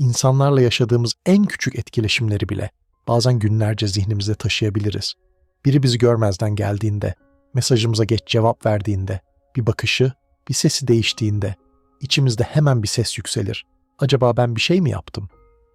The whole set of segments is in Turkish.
İnsanlarla yaşadığımız en küçük etkileşimleri bile bazen günlerce zihnimizde taşıyabiliriz. Biri bizi görmezden geldiğinde, mesajımıza geç cevap verdiğinde, bir bakışı, bir sesi değiştiğinde içimizde hemen bir ses yükselir. Acaba ben bir şey mi yaptım?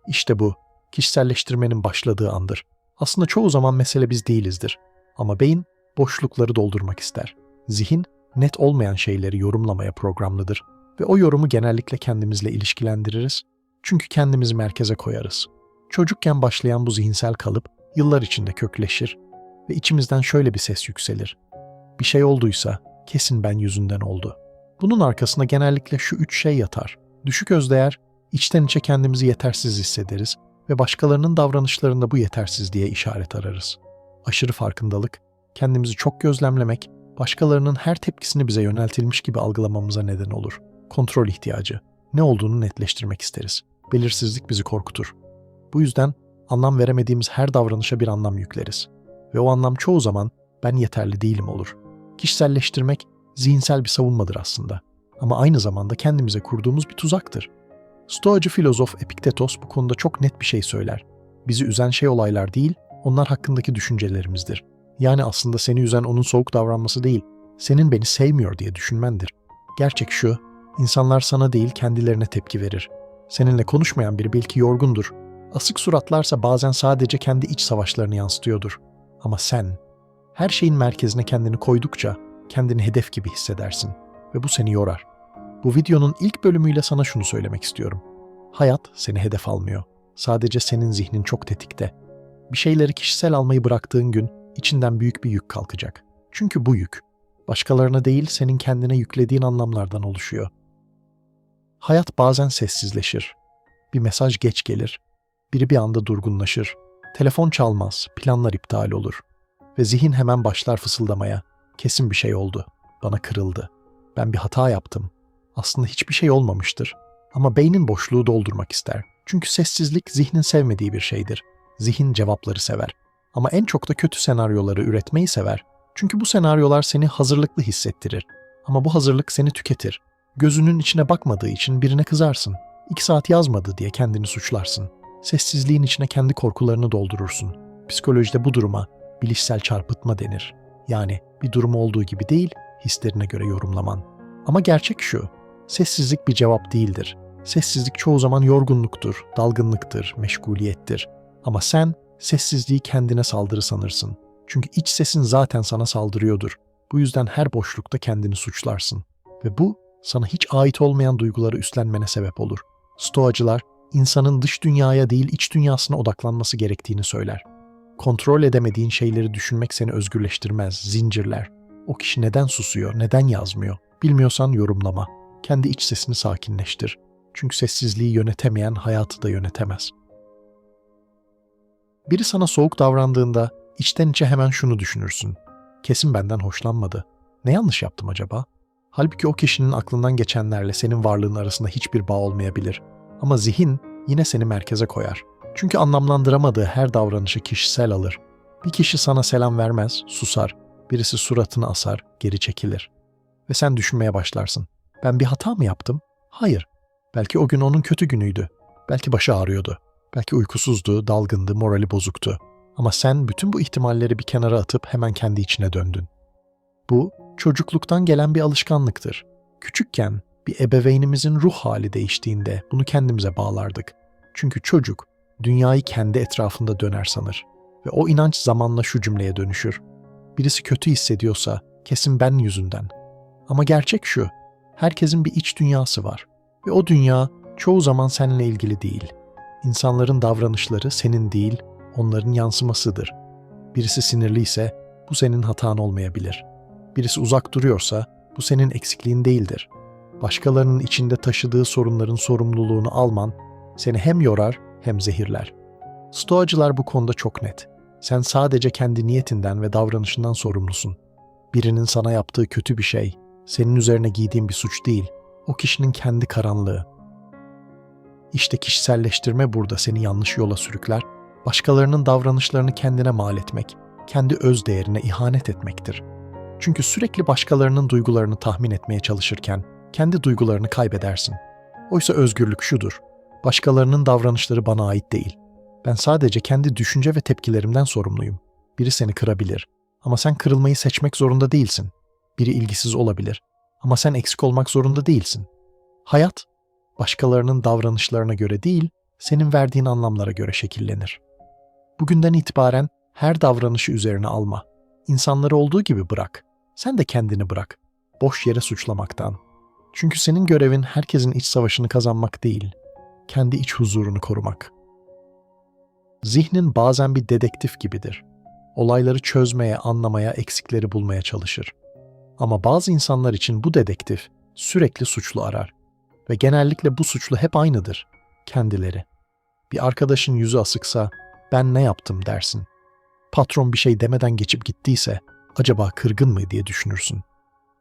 İşte bu kişiselleştirmenin başladığı andır. Aslında çoğu zaman mesele biz değilizdir. Ama beyin boşlukları doldurmak ister. Zihin net olmayan şeyleri yorumlamaya programlıdır ve o yorumu genellikle kendimizle ilişkilendiririz. Çünkü kendimizi merkeze koyarız. Çocukken başlayan bu zihinsel kalıp yıllar içinde kökleşir ve içimizden şöyle bir ses yükselir. Bir şey olduysa kesin ben yüzünden oldu. Bunun arkasında genellikle şu üç şey yatar. Düşük özdeğer, içten içe kendimizi yetersiz hissederiz ve başkalarının davranışlarında bu yetersizliğe işaret ararız. Aşırı farkındalık, kendimizi çok gözlemlemek, başkalarının her tepkisini bize yöneltilmiş gibi algılamamıza neden olur. Kontrol ihtiyacı, ne olduğunu netleştirmek isteriz. Belirsizlik bizi korkutur. Bu yüzden anlam veremediğimiz her davranışa bir anlam yükleriz. Ve o anlam çoğu zaman ben yeterli değilim olur. Kişiselleştirmek zihinsel bir savunmadır aslında. Ama aynı zamanda kendimize kurduğumuz bir tuzaktır. Stoacı filozof Epiktetos bu konuda çok net bir şey söyler. Bizi üzen şey olaylar değil, onlar hakkındaki düşüncelerimizdir. Yani aslında seni üzen onun soğuk davranması değil, senin beni sevmiyor diye düşünmendir. Gerçek şu, insanlar sana değil kendilerine tepki verir. Seninle konuşmayan biri belki yorgundur. Asık suratlarsa bazen sadece kendi iç savaşlarını yansıtıyordur. Ama sen, her şeyin merkezine kendini koydukça kendini hedef gibi hissedersin ve bu seni yorar. Bu videonun ilk bölümüyle sana şunu söylemek istiyorum. Hayat seni hedef almıyor. Sadece senin zihnin çok tetikte. Bir şeyleri kişisel almayı bıraktığın gün içinden büyük bir yük kalkacak. Çünkü bu yük başkalarına değil senin kendine yüklediğin anlamlardan oluşuyor. Hayat bazen sessizleşir. Bir mesaj geç gelir. Biri bir anda durgunlaşır. Telefon çalmaz, planlar iptal olur. Ve zihin hemen başlar fısıldamaya. Kesin bir şey oldu. Bana kırıldı. Ben bir hata yaptım. Aslında hiçbir şey olmamıştır. Ama beynin boşluğu doldurmak ister. Çünkü sessizlik zihnin sevmediği bir şeydir. Zihin cevapları sever. Ama en çok da kötü senaryoları üretmeyi sever. Çünkü bu senaryolar seni hazırlıklı hissettirir. Ama bu hazırlık seni tüketir. Gözünün içine bakmadığı için birine kızarsın. İki saat yazmadı diye kendini suçlarsın. Sessizliğin içine kendi korkularını doldurursun. Psikolojide bu duruma bilişsel çarpıtma denir. Yani bir durum olduğu gibi değil, hislerine göre yorumlaman. Ama gerçek şu, sessizlik bir cevap değildir. Sessizlik çoğu zaman yorgunluktur, dalgınlıktır, meşguliyettir. Ama sen sessizliği kendine saldırı sanırsın. Çünkü iç sesin zaten sana saldırıyordur. Bu yüzden her boşlukta kendini suçlarsın. Ve bu sana hiç ait olmayan duyguları üstlenmene sebep olur. Stoacılar, insanın dış dünyaya değil iç dünyasına odaklanması gerektiğini söyler. Kontrol edemediğin şeyleri düşünmek seni özgürleştirmez, zincirler. O kişi neden susuyor, neden yazmıyor? Bilmiyorsan yorumlama. Kendi iç sesini sakinleştir. Çünkü sessizliği yönetemeyen hayatı da yönetemez. Biri sana soğuk davrandığında içten içe hemen şunu düşünürsün. Kesin benden hoşlanmadı. Ne yanlış yaptım acaba? Halbuki o kişinin aklından geçenlerle senin varlığın arasında hiçbir bağ olmayabilir. Ama zihin yine seni merkeze koyar. Çünkü anlamlandıramadığı her davranışı kişisel alır. Bir kişi sana selam vermez, susar. Birisi suratını asar, geri çekilir. Ve sen düşünmeye başlarsın. Ben bir hata mı yaptım? Hayır. Belki o gün onun kötü günüydü. Belki başı ağrıyordu. Belki uykusuzdu, dalgındı, morali bozuktu. Ama sen bütün bu ihtimalleri bir kenara atıp hemen kendi içine döndün. Bu, çocukluktan gelen bir alışkanlıktır. Küçükken bir ebeveynimizin ruh hali değiştiğinde bunu kendimize bağlardık. Çünkü çocuk dünyayı kendi etrafında döner sanır ve o inanç zamanla şu cümleye dönüşür. Birisi kötü hissediyorsa kesin ben yüzünden. Ama gerçek şu, herkesin bir iç dünyası var ve o dünya çoğu zaman seninle ilgili değil. İnsanların davranışları senin değil, onların yansımasıdır. Birisi sinirliyse bu senin hatan olmayabilir. Birisi uzak duruyorsa bu senin eksikliğin değildir. Başkalarının içinde taşıdığı sorunların sorumluluğunu alman seni hem yorar hem zehirler. Stoacılar bu konuda çok net. Sen sadece kendi niyetinden ve davranışından sorumlusun. Birinin sana yaptığı kötü bir şey, senin üzerine giydiğin bir suç değil, o kişinin kendi karanlığı. İşte kişiselleştirme burada seni yanlış yola sürükler, başkalarının davranışlarını kendine mal etmek, kendi öz değerine ihanet etmektir. Çünkü sürekli başkalarının duygularını tahmin etmeye çalışırken kendi duygularını kaybedersin. Oysa özgürlük şudur. Başkalarının davranışları bana ait değil. Ben sadece kendi düşünce ve tepkilerimden sorumluyum. Biri seni kırabilir ama sen kırılmayı seçmek zorunda değilsin. Biri ilgisiz olabilir ama sen eksik olmak zorunda değilsin. Hayat, başkalarının davranışlarına göre değil, senin verdiğin anlamlara göre şekillenir. Bugünden itibaren her davranışı üzerine alma. İnsanları olduğu gibi bırak. Sen de kendini bırak. Boş yere suçlamaktan. Çünkü senin görevin herkesin iç savaşını kazanmak değil, kendi iç huzurunu korumak. Zihnin bazen bir dedektif gibidir. Olayları çözmeye, anlamaya, eksikleri bulmaya çalışır. Ama bazı insanlar için bu dedektif sürekli suçlu arar. Ve genellikle bu suçlu hep aynıdır. Kendileri. Bir arkadaşın yüzü asıksa ben ne yaptım dersin. Patron bir şey demeden geçip gittiyse acaba kırgın mı diye düşünürsün.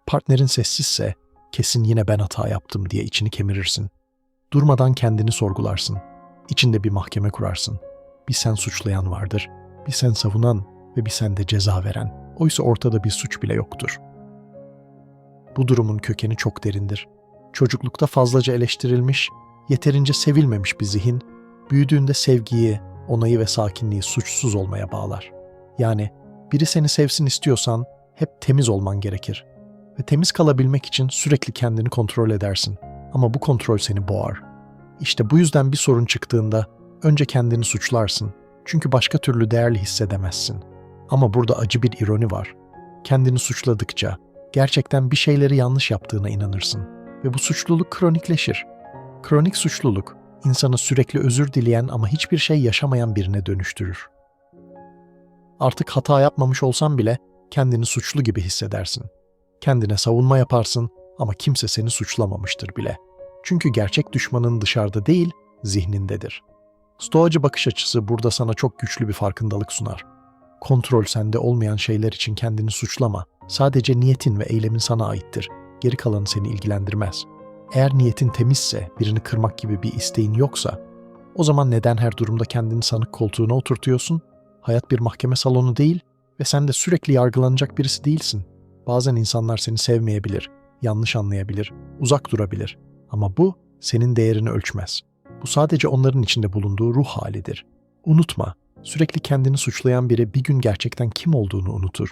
Partnerin sessizse kesin yine ben hata yaptım diye içini kemirirsin. Durmadan kendini sorgularsın. İçinde bir mahkeme kurarsın. Bir sen suçlayan vardır, bir sen savunan ve bir sen de ceza veren. Oysa ortada bir suç bile yoktur. Bu durumun kökeni çok derindir. Çocuklukta fazlaca eleştirilmiş, yeterince sevilmemiş bir zihin, büyüdüğünde sevgiyi, onayı ve sakinliği suçsuz olmaya bağlar. Yani biri seni sevsin istiyorsan hep temiz olman gerekir. Ve temiz kalabilmek için sürekli kendini kontrol edersin. Ama bu kontrol seni boğar. İşte bu yüzden bir sorun çıktığında önce kendini suçlarsın. Çünkü başka türlü değerli hissedemezsin. Ama burada acı bir ironi var. Kendini suçladıkça gerçekten bir şeyleri yanlış yaptığına inanırsın ve bu suçluluk kronikleşir. Kronik suçluluk insanı sürekli özür dileyen ama hiçbir şey yaşamayan birine dönüştürür. Artık hata yapmamış olsan bile kendini suçlu gibi hissedersin. Kendine savunma yaparsın ama kimse seni suçlamamıştır bile. Çünkü gerçek düşmanın dışarıda değil, zihnindedir. Stoacı bakış açısı burada sana çok güçlü bir farkındalık sunar. Kontrol sende olmayan şeyler için kendini suçlama. Sadece niyetin ve eylemin sana aittir. Geri kalanı seni ilgilendirmez. Eğer niyetin temizse, birini kırmak gibi bir isteğin yoksa, o zaman neden her durumda kendini sanık koltuğuna oturtuyorsun? Hayat bir mahkeme salonu değil ve sen de sürekli yargılanacak birisi değilsin. Bazen insanlar seni sevmeyebilir, yanlış anlayabilir, uzak durabilir. Ama bu senin değerini ölçmez. Bu sadece onların içinde bulunduğu ruh halidir. Unutma, sürekli kendini suçlayan biri bir gün gerçekten kim olduğunu unutur.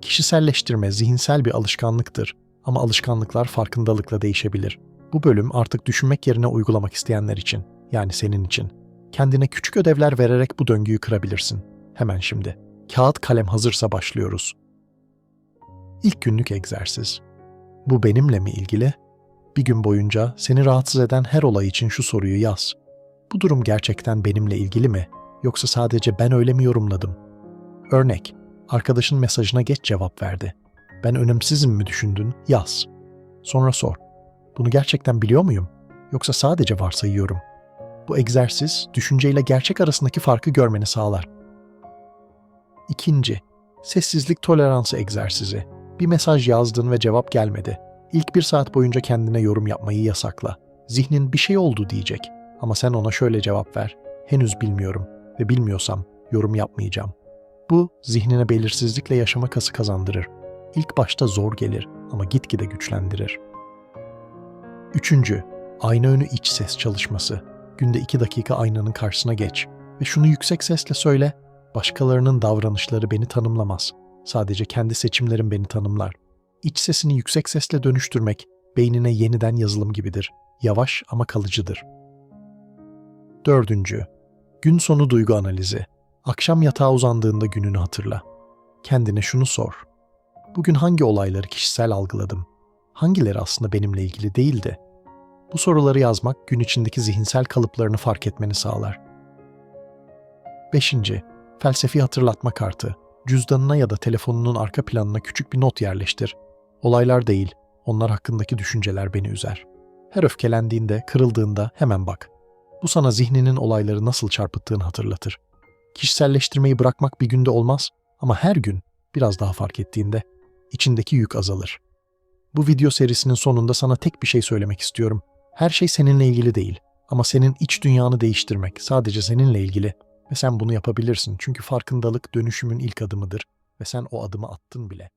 Kişiselleştirme zihinsel bir alışkanlıktır ama alışkanlıklar farkındalıkla değişebilir. Bu bölüm artık düşünmek yerine uygulamak isteyenler için, yani senin için. Kendine küçük ödevler vererek bu döngüyü kırabilirsin. Hemen şimdi. Kağıt kalem hazırsa başlıyoruz. İlk günlük egzersiz. Bu benimle mi ilgili? Bir gün boyunca seni rahatsız eden her olay için şu soruyu yaz. Bu durum gerçekten benimle ilgili mi? Yoksa sadece ben öyle mi yorumladım? Örnek, arkadaşın mesajına geç cevap verdi. Ben önemsizim mi düşündün? Yaz. Sonra sor. Bunu gerçekten biliyor muyum? Yoksa sadece varsayıyorum. Bu egzersiz, düşünceyle gerçek arasındaki farkı görmeni sağlar. İkinci, sessizlik toleransı egzersizi. Bir mesaj yazdın ve cevap gelmedi. İlk bir saat boyunca kendine yorum yapmayı yasakla. Zihnin bir şey oldu diyecek. Ama sen ona şöyle cevap ver. Henüz bilmiyorum ve bilmiyorsam yorum yapmayacağım. Bu zihnine belirsizlikle yaşama kası kazandırır. İlk başta zor gelir ama gitgide güçlendirir. Üçüncü, ayna önü iç ses çalışması. Günde iki dakika aynanın karşısına geç ve şunu yüksek sesle söyle. Başkalarının davranışları beni tanımlamaz. Sadece kendi seçimlerim beni tanımlar. İç sesini yüksek sesle dönüştürmek beynine yeniden yazılım gibidir. Yavaş ama kalıcıdır. Dördüncü, gün sonu duygu analizi. Akşam yatağa uzandığında gününü hatırla. Kendine şunu sor. Bugün hangi olayları kişisel algıladım? Hangileri aslında benimle ilgili değildi? Bu soruları yazmak gün içindeki zihinsel kalıplarını fark etmeni sağlar. 5. Felsefi hatırlatma kartı. Cüzdanına ya da telefonunun arka planına küçük bir not yerleştir. Olaylar değil, onlar hakkındaki düşünceler beni üzer. Her öfkelendiğinde, kırıldığında hemen bak. Bu sana zihninin olayları nasıl çarpıttığını hatırlatır. Kişiselleştirmeyi bırakmak bir günde olmaz ama her gün biraz daha fark ettiğinde içindeki yük azalır. Bu video serisinin sonunda sana tek bir şey söylemek istiyorum. Her şey seninle ilgili değil ama senin iç dünyanı değiştirmek sadece seninle ilgili ve sen bunu yapabilirsin çünkü farkındalık dönüşümün ilk adımıdır ve sen o adımı attın bile.